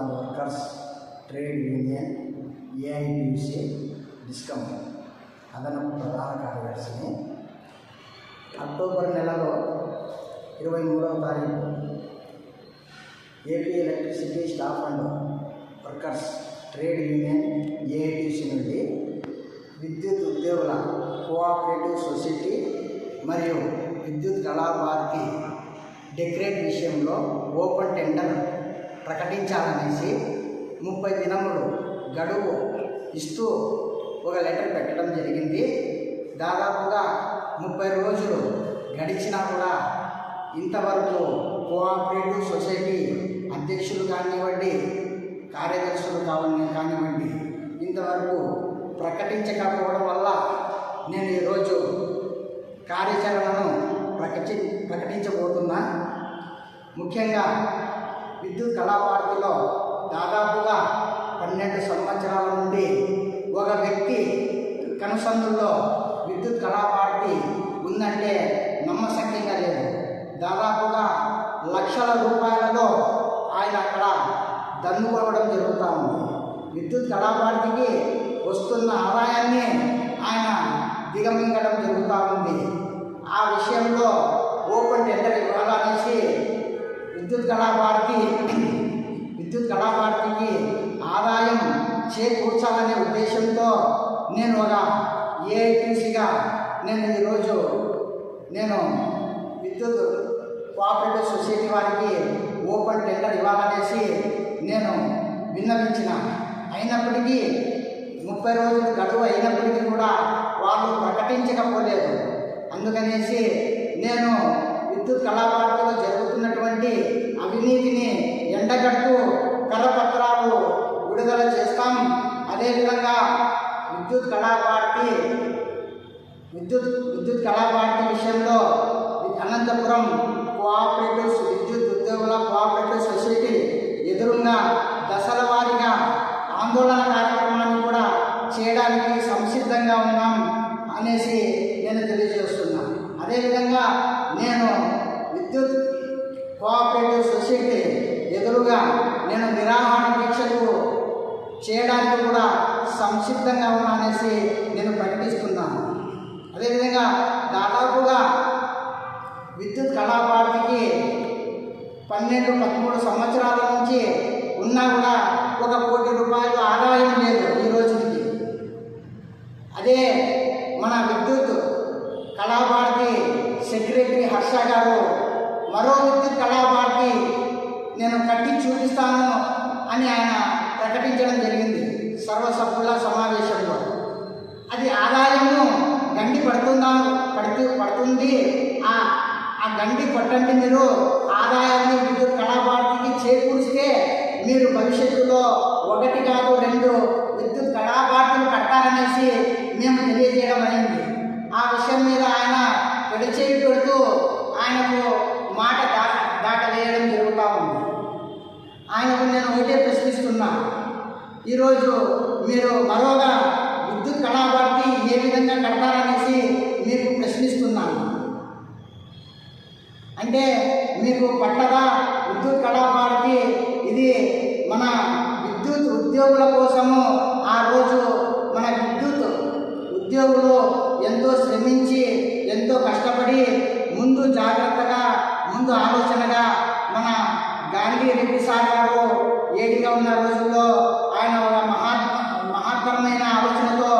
And workers trade union AITC discom. అదనపు ప్రధాన కార్యదర్శిని. అక్టోబర్ నెలలో ఇరవై మూడవ తారీఖు AP electricity staff and workers trade union AITC నుండి విద్యుత్ ఉద్యోగుల కోఆపరేటివ్ సొసైటీ మరియు విద్యుత్ కళాభారతి డెక్రేట్ విషయంలో ఓపెన్ టెండర్ ప్రకటించాలనేసి ముప్పై దినములు గడువు ఇస్తూ ఒక లెటర్ పెట్టడం జరిగింది. దాదాపుగా ముప్పై రోజులు గడిచినా కూడా ఇంతవరకు కోఆపరేటివ్ సొసైటీ అధ్యక్షులు కానివ్వండి కార్యదర్శులు కావాలని కానివ్వండి ఇంతవరకు ప్రకటించకపోవడం వల్ల నేను ఈరోజు కార్యాచరణను ప్రకటి ప్రకటించబోతున్నా. ముఖ్యంగా విద్యుత్ కళాపార్కులో దాదాపుగా పన్నెండు సంవత్సరాల నుండి ఒక వ్యక్తి కనుసందుల్లో విద్యుత్ కళాపార్టీ ఉందంటే నమ్మశక్యంగా లేదు. దాదాపుగా లక్షల రూపాయలలో ఆయన అక్కడ దన్నుకోవడం జరుగుతూ ఉంది. విద్యుత్ కళాపార్టీకి వస్తున్న ఆదాయాన్ని ఆయన దిగమింగడం జరుగుతూ ఉంది. ఆ విషయంలో ఓపెన్ టెండర్ ఇవ్వాలనేసి కళాభారతి విద్యుత్ కళాభారతికి ఆదాయం చేకూర్చాలనే ఉద్దేశంతో నేను ఒక ఏఐటీసీగా నేను ఈరోజు నేను విద్యుత్ కోఆపరేటివ్ సొసైటీ వారికి ఓపెన్ టెండర్ ఇవ్వాలనేసి నేను విన్నవించిన. అయినప్పటికీ ముప్పై రోజులు గడువు అయినప్పటికీ కూడా వాళ్ళు ప్రకటించకపోలేదు. అందుకనేసి నేను విద్యుత్ కళాభారతి దుర్నీతిని ఎండగట్టు కరపత్రాలు విడుదల చేస్తాం. అదేవిధంగా విద్యుత్ కళాభారతి విద్యుత్ విద్యుత్ కళాభారతి విషయంలో అనంతపురం కోఆపరేటివ్స్ విద్యుత్ ఉద్యోగుల కోఆపరేటివ్ సొసైటీ ఎదురుగా దశల వారీగా ఆందోళన కార్యక్రమాన్ని కూడా చేయడానికి సంసిద్ధంగా ఉన్నాం అనేసి నేను తెలియజేస్తున్నాను. అదేవిధంగా నేను విద్యుత్ కోఆపరేటివ్ సొసైటీ ఎదురుగా నేను నిరాహార దీక్షకు చేయడానికి కూడా సంసిద్ధంగా ఉన్నానేసి నేను ప్రకటిస్తున్నాను. అదేవిధంగా దాదాపుగా విద్యుత్ కళాభారతికి పన్నెండు పదమూడు సంవత్సరాల నుంచి ఉన్నా కూడా ఒక కోటి రూపాయలు ఆదాయం లేదు ఈ రోజుకి. అదే మన విద్యుత్ కళాభారతి సెక్రటరీ హర్ష గారు మరో వ్యక్తి కళాభారతి నేను కట్టి చూపిస్తాను అని ఆయన ప్రకటించడం జరిగింది సర్వసభ్యుల సమావేశంలో. అది ఆదాయము గండి పడుతుందా పడుతూ పడుతుంది? ఆ ఆ గండి పట్టండి మీరు. ఆదాయాన్ని విద్యుత్ కళాభారతికి చేకూరిస్తే మీరు భవిష్యత్తులో ఒకటి కాదు రెండు విద్యుత్ కళాభారతులు కట్టాలనేసి మేము తెలియజేయడం అయింది ఆ విషయం మీద ఆయన పెడిచేయి పెడుతూ ఆయనకు మాట దాట దాటవేయడం జరుగుతూ ఉంది ఆయనకు నేను ఒకటే ప్రశ్నిస్తున్నా. ఈరోజు మీరు మరోగా విద్యుత్ కళాభారతి ఏ విధంగా కడతారనేసి మీకు ప్రశ్నిస్తున్నాను అంటే మీకు పట్టదా విద్యుత్ కళాభారతి? ఇది మన విద్యుత్ ఉద్యోగుల కోసము ఆ రోజు మన విద్యుత్ ఉద్యోగులు ఎంతో శ్రమించి ఎంతో కష్టపడి ముందు జాగ్రత్తగా ముందు ఆలోచనగా మన గాంధీ రెడ్డి సార్ గారు ఏడిగా ఉన్న రోజుల్లో ఆయన ఒక మహా మహత్తరమైన ఆలోచనతో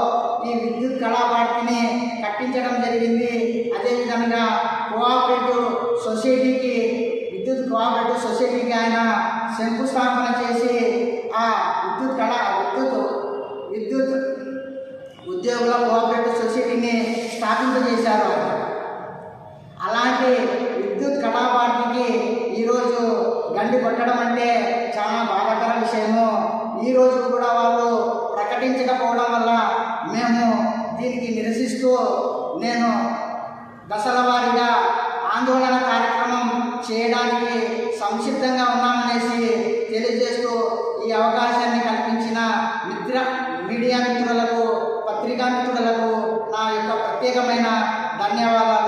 ఈ విద్యుత్ కళాభారతిని కట్టించడం జరిగింది. అదేవిధంగా కోఆపరేటివ్ సొసైటీకి విద్యుత్ కోఆపరేటివ్ సొసైటీకి ఆయన శంకుస్థాపన చేసి ఆ విద్యుత్ కళ విద్యుత్ విద్యుత్ ఉద్యోగుల కోఆపరేటివ్ సొసైటీని స్థాపింపజేశారు ఆయన అలాంటి విద్యుత్ కళాభారతికి ఈరోజు బండి కొట్టడం అంటే చాలా బాధాకర విషయము. ఈరోజు కూడా వాళ్ళు ప్రకటించకపోవడం వల్ల మేము దీనికి నిరసిస్తూ నేను దశల వారీగా ఆందోళన కార్యక్రమం చేయడానికి సంసిద్ధంగా ఉన్నామనేసి తెలియజేస్తూ ఈ అవకాశాన్ని కల్పించిన మిత్ర మీడియా మిత్రులకు పత్రికా మిత్రులకు నా యొక్క ప్రత్యేకమైన ధన్యవాదాలు.